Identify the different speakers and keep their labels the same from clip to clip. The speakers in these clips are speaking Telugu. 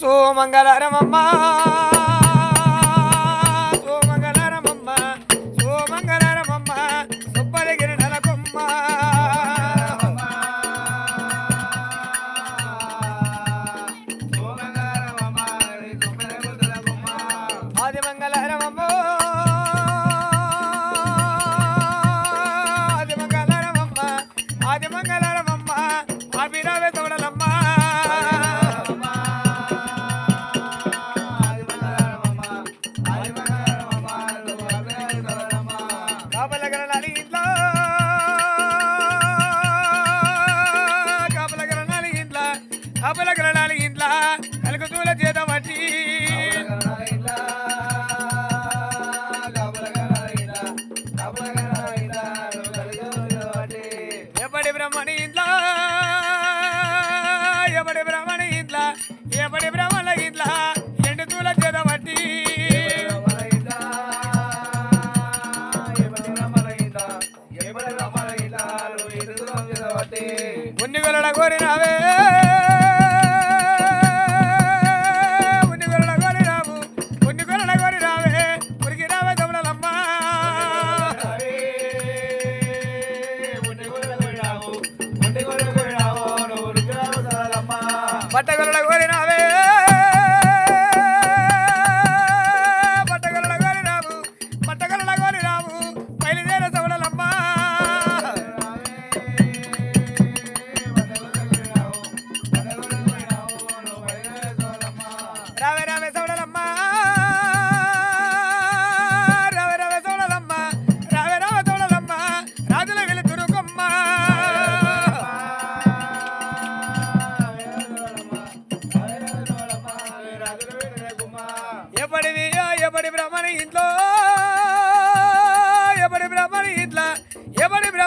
Speaker 1: సోమంగళరమమ్మ సోమంగళరమమ్మ సోమంగళరమమ్మ సుబ్బలగిరి నలకొమ్మ ఆది మంగళరమమ్మ. కాపలగరనాలి ఇంట్లో కలుగుతూల చేత పట్టి. ఎప్పటి బ్రహ్మణి ఇంట్లో ఎప్పటి బ్రహ్మణి ఇంట్లో ఎప్పటి బ్రహ్మణ ఇంట్లో ఎండుతూల చేత పట్టి. ఉన్నిగొలడ కోరినావే. పట్టగొలడ కోరినావే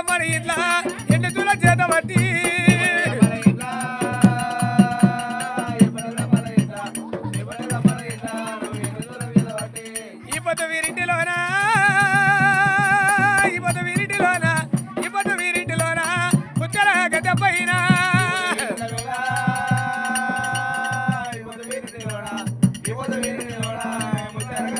Speaker 1: మన ఇట్లా ఎండు తుల చేత పట్టి? ఇప్పటి వీరింటిలోనా?